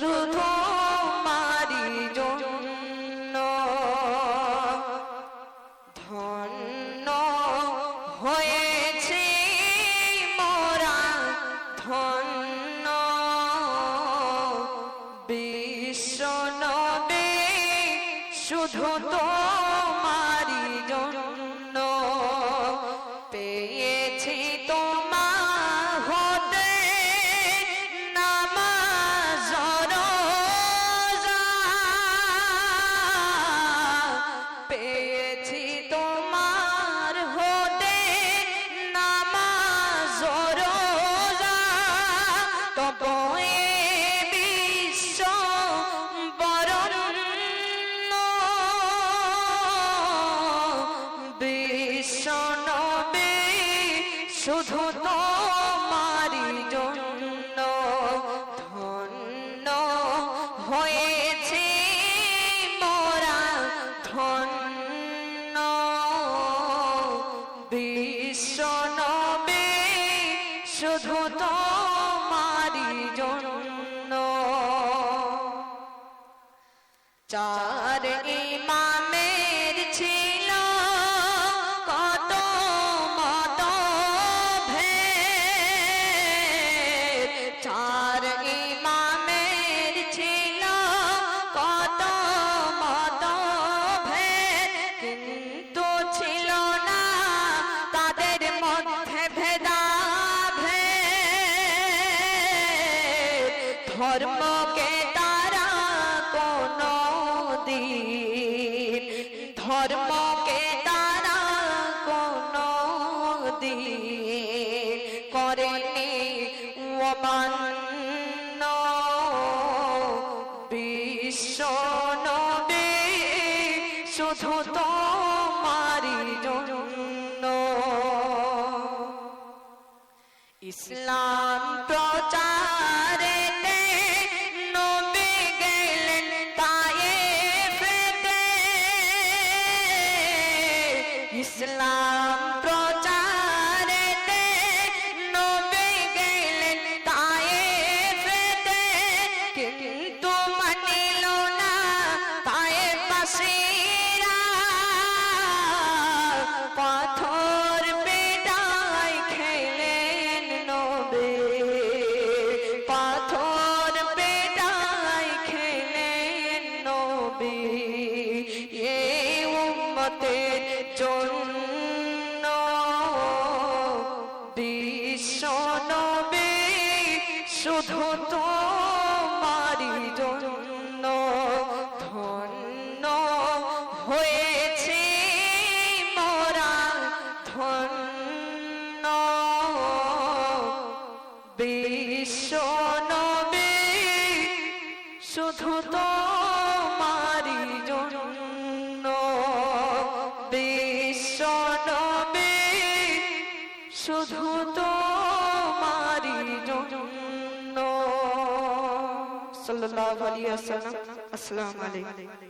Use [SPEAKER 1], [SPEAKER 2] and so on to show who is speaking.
[SPEAKER 1] শুধু শুধু তোমারি জন্য ধন্য হয়েছে মোরা ধন্য। বিশ্ব নবে শুধু তোমারি জন্য। চার ইমামের মধ্যে ভেদা। ধর্মকে তারা কোন দিন ধর্মকে তারা কোন দিন করেনি অমান্য। বিশ্ব শুধু তোমারি ইসলাম প্রচারে নবী গেলেন তায়েফেতে ইসলাম প্রচারে নবী গেলেন তায়েফেতে কিন্তু জন্য বিশ্ব নবে শুধু তোমারি জন্য ধন্য হয়েছে মোরা ধন্য। বিশ্ব নবে শুধু তোমারি শুধু তোমারি জন্য। সাল্লাল্লাহু আলাইহি ওয়াসাল্লাম। আসসালামু আলাইকুম।